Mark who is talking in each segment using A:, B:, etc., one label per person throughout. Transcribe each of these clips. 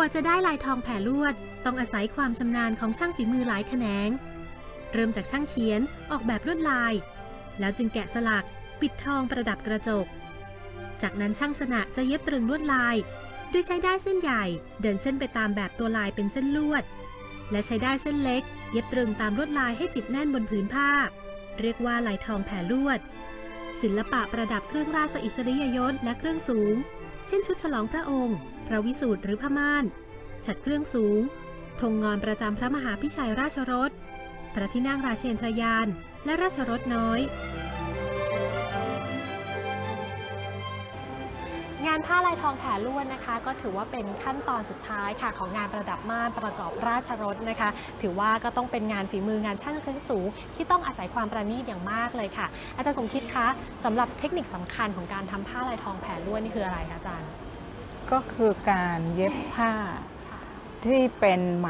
A: กว่าจะได้ลายทองแผ่ลวด ต้องอาศัยความชำนาญของช่างฝีมือหลายแขนง เริ่มจากช่างเขียนออกแบบลวดลาย แล้วจึงแกะสลัก ปิดทองประดับกระจก จากนั้นช่างสนะจะเย็บตรึงลวดลายโดยใช้ได้เส้นใหญ่ เดินเส้นไปตามแบบตัวลายเป็นเส้นลวด และใช้ได้เส้นเล็ก เย็บตรึงตามลวดลายให้ติดแน่นบนผืนผ้า เรียกว่าลายทองแผ่ลวด ศิลปะประดับเครื่องราชอิสริยยศและเครื่องสูง เช่นชุดฉลองพระองค์ พระวิสูตรหรือผ้าม่าน ฉัดเครื่องสูง ธงงอนประจำพระมหาพิชัยราชรถพระที่นั่งราชเชนทรยาน และราชรถน้อย งานผ้าลายทองแผ่ลวดนะคะ ก็ถือว่าเป็นขั้นตอนสุดท้ายค่ะของงานประดับม่านประกอบราชรถนะคะ ถือว่าก็ต้องเป็นงานฝีมืองานช่างเครื่องสูง ที่ต้องอาศัยความประณีตอย่างมากเลยค่ะ อาจารย์สมคิดคะสำหรับเทคนิคสำคัญของการทำผ้าลายทองแผ่ลวดนี่คืออะไรคะอาจารย์
B: ก็คือการเย็บผ้าที่เป็นไหม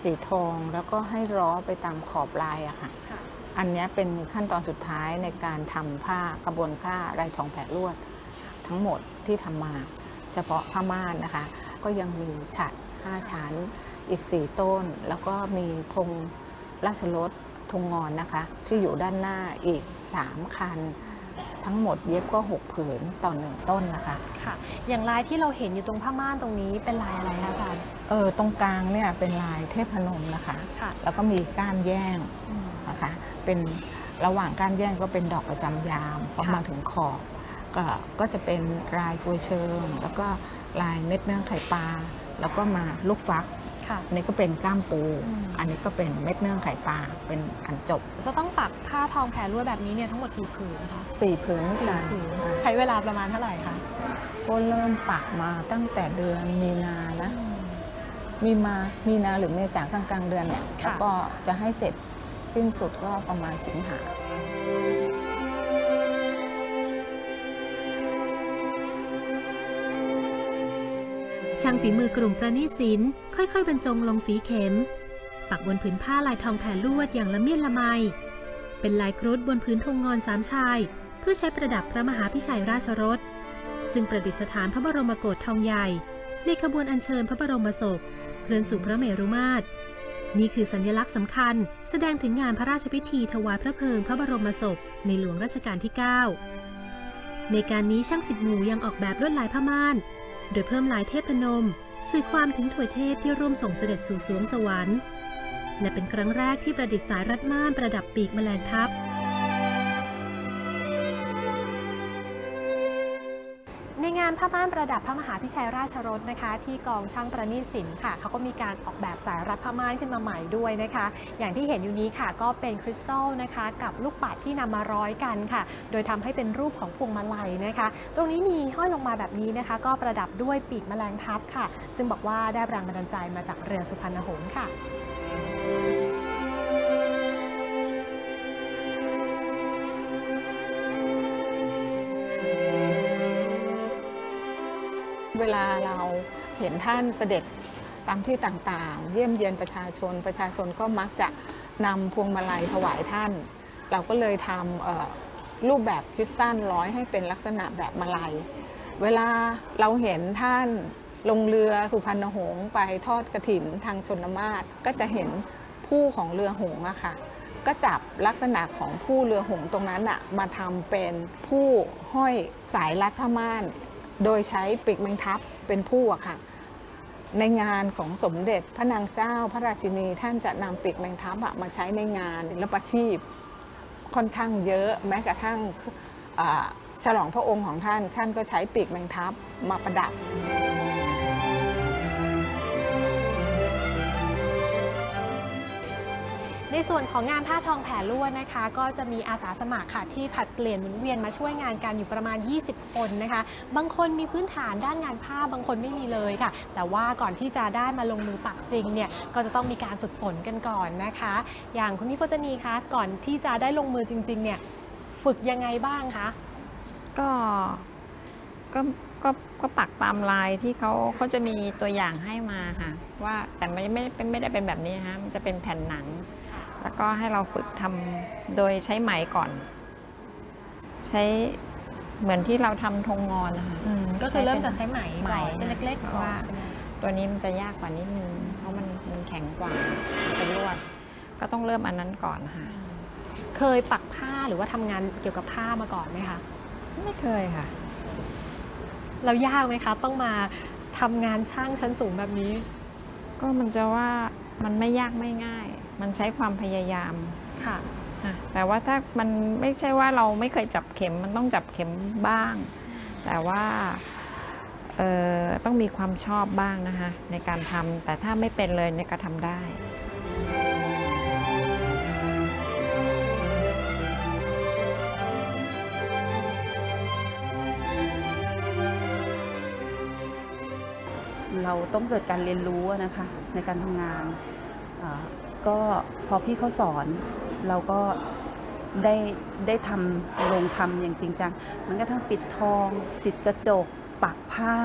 B: สีทองแล้วก็ให้ร้อไปตามขอบลายอะค่ะ
A: ค่ะ
B: อันเนี้ยเป็นขั้นตอนสุดท้ายในการทำผ้ากระบวนผ้าลายทองแผลลวด ทั้งหมดที่ทำมา เฉพาะผ้าม่านนะคะ ก็ยังมีฉัด5ชั้นอีก4ต้น แล้วก็มีธงราชรถธงงอนนะคะ ที่อยู่ด้านหน้าอีก3คัน ทั้งหมดเย็บก็ 6 ผืนต่อหนึ่งต้นนะคะ
A: ค่ะ อย่างลายที่เราเห็นอยู่ตรงผ้าม่านตรงนี้เป็นลายอะไรคะอาจารย์
B: เออตรงกลางเนี่ยเป็นลายเทพนมนะคะ
A: ค่ะ
B: แล้วก็มีก้านแย่งนะคะเป็นระหว่างก้านแย่งก็เป็นดอกประจำยามพอ
A: ค่ะ
B: มาถึงขอบก็ก็จะเป็นลายกลวยเชิง แล้วก็ลายเม็ดเนื้อไข่ปลาแล้วก็มาลูกฟัก
A: ค่ะ
B: อันนี้ก็เป็นก้ามปู
A: อืม
B: อันนี้ก็เป็นเม็ดเนื้อไข่ปลา เป็นอันจบ
A: จะต้องปักผ้าทองแผ่ลวดแบบนี้เนี่ยทั้งหมดกี่ผืนคะ
B: สี่ผืนนี่กัน
A: ผืนใช้เวลาประมาณเท่าไหร่คะ
B: ก็เริ่มปักมาตั้งแต่เดือนมีนานะมีมามีนาหรือเมษากลางกลางๆเดือนเนี่ย
A: ค่ะ
B: แล้วก็จะให้เสร็จสิ้นสุดก็ประมาณสิงหา
A: ช่างฝีมือกลุ่มประณีตศิลป์ค่อยๆ บรรจงลงฝีเข็ม ปักบนผืนผ้าลายทองแผ่ลวดอย่างละเมียดละไม เป็นลายครุฑบนพื้นธงงอนสามชาย เพื่อใช้ประดับพระมหาพิชัยราชรถซึ่งประดิษฐานพระบรมโกศทองใหญ่ ในขบวนอัญเชิญพระบรมศพเคลื่อนสู่พระเมรุมาตรนี่คือสัญลักษณ์สำคัญ แสดงถึงงานพระราชพิธีถวายพระเพลิงพระบรมศพในหลวงรัชกาลที่ 9 ในการนี้ช่างสิบหมู่ยังออกแบบลวดลายผ้าม่าน โดยเพิ่มลายเทพนม สื่อความถึงถวยเทพที่ร่วมส่งเสด็จสู่สวงสวรรค์ และเป็นครั้งแรกที่ประดิษฐ์สายรัดม่านประดับปีกแมลงทับานผ้าม่านประดับพระมหาพิชัยราชรถนะคะ ที่กองช่างประณีตศิลป์ค่ะเขาก็มีการออกแบบสายรัดผ้าม่านขึ้นมาใหม่ด้วยนะคะ อย่างที่เห็นอยู่นี้ค่ะก็เป็นคริสตัลนะคะกับลูกปัดที่นำมาร้อยกันค่ะ โดยทำให้เป็นรูปของพวงมาลัยนะคะ ตรงนี้มีห้อยลงมาแบบนี้นะคะ ก็ประดับด้วยปีกแมลงทับค่ะ ซึ่งบอกว่าได้แรงบันดาลใจมาจากเรือสุพรรณหงส์ค่ะ
B: เวลาเราเห็นท่านเสด็จตามที่ต่างๆ เยี่ยมเยียนประชาชน ประชาชนก็มักจะนำพวงมาลัยถวายท่าน เราก็เลยทำรูปแบบคริสตัลร้อยให้เป็นลักษณะแบบมาลัย เวลาเราเห็นท่านลงเรือสุพรรณหงส์ไปทอดกระถินทางชนมาศก็จะเห็นผู้ของเรือหงส์อะค่ะ ก็จับลักษณะของผู้เรือหงส์ตรงนั้นอะมาทำเป็นผู้ห้อยสายรัดผ้าม่าน โดยใช้ปีกแมงทับเป็นผู้อะค่ะ ในงานของสมเด็จพระนางเจ้าพระราชินีท่านจะนำปีกแมงทับมาใช้ในงานศิลปาชีพ ค่อนข้างเยอะแม้กระทั่งฉลองพระองค์ของท่าน ท่านก็ใช้ปีกแมงทับมาประดับ
A: ในส่วนของงานผ้าทองแผ่ลวดนะคะ ก็จะมีอาสาสมัครค่ะที่ผัดเปลี่ยนหมุนเวียนมาช่วยงานกันอยู่ประมาณ 20 คนนะคะ บางคนมีพื้นฐานด้านงานผ้าบางคนไม่มีเลยค่ะ แต่ว่าก่อนที่จะได้มาลงมือปักจริงเนี่ยก็จะต้องมีการฝึกฝนกันก่อนนะคะ อย่างคุณพี่พจนีคะก่อนที่จะได้ลงมือจริงๆเนี่ยฝึกยังไงบ้างคะ
C: ก็ก็ก็ก็ปักตามลายที่เขาเขาจะมีตัวอย่างให้มาค่ะ ว่าแต่ไม่ไม่ไม่ไม่ได้เป็นแบบนี้ฮะมันจะเป็นแผ่นหนัง แล้วก็ให้เราฝึกทำโดยใช้ไหมก่อน ใช้เหมือนที่เราทำธงงอนนะคะ
A: ก็คือเริ่มจากใช้ไหม
C: ไหม
A: ก่อนเป็นเล็กๆก่อน
C: ว่า
A: ใช่ไหม
C: ตัวนี้มันจะยากกว่านิดนึงเพราะมันมันแข็งกว่าเป็นลวด ก็ต้องเริ่มอันนั้นก่อนค่ะ
D: เคยปักผ้าหรือว่าทำงานเกี่ยวกับผ้ามาก่อนไหมคะ
C: ไม่เคยค่ะ
D: เรายากไหมคะ ต้องมาทำงานช่างชั้นสูงแบบนี้
C: ก็มันจะว่า มันไม่ยากไม่ง่าย มันใช้ความพยายาม
D: ค่ะ
C: ค่ะ แต่ว่าถ้ามันไม่ใช่ว่าเราไม่เคยจับเข็มมันต้องจับเข็มบ้าง แต่ว่าเอ่อต้องมีความชอบบ้างนะคะในการทำแต่ถ้าไม่เป็นเลยเนี่ยก็ทำได้
E: เราต้องเกิดการเรียนรู้นะคะในการทำงานก็พอพี่เขาสอนเราก็ได้ได้ทำลงทำอย่างจริงจังมันก็ทั้งปิดทอง ติดกระจก ปักผ้า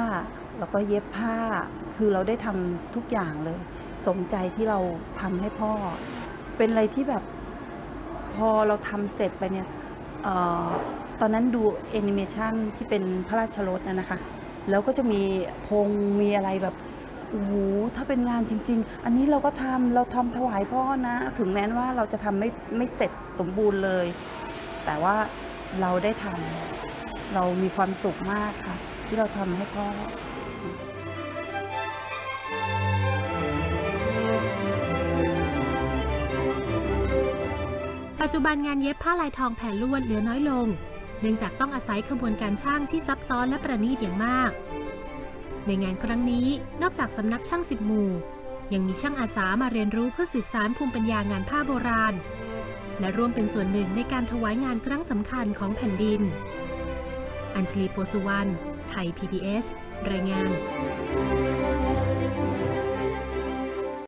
E: แล้วก็เย็บผ้า คือเราได้ทำทุกอย่างเลย สมใจที่เราทำให้พ่อ เป็นอะไรที่แบบพอเราทำเสร็จไปเนี่ยออตอนนั้นดูแอนิเมชันที่เป็นพระราชรสนะนะคะ แล้วก็จะมีธงมีอะไรแบบโอ้โหถ้าเป็นงานจริง ๆ อันนี้เราก็ทำเราทำถวายพ่อนะ ถึงแม้ว่าเราจะทำไม่ไม่เสร็จสมบูรณ์เลย แต่ว่าเราได้ทำเรามีความสุขมากค่ะ ที่เราทำให้พ่อ
A: ปัจจุบันงานเย็บผ้าลายทองแผ่นลวดเหลือน้อยลง เนื่องจากต้องอาศัยขบวนการช่างที่ซับซ้อนและประณีตอย่างมาก ในงานครั้งนี้นอกจากสำนักช่างสิบหมู่ ยังมีช่างอาสามาเรียนรู้เพื่อสืบสานภูมิปัญญางานผ้าโบราณ และร่วมเป็นส่วนหนึ่งในการถวายงานครั้งสำคัญของแผ่นดิน อัญชลีโปสุวรรณไทย PBS รายงาน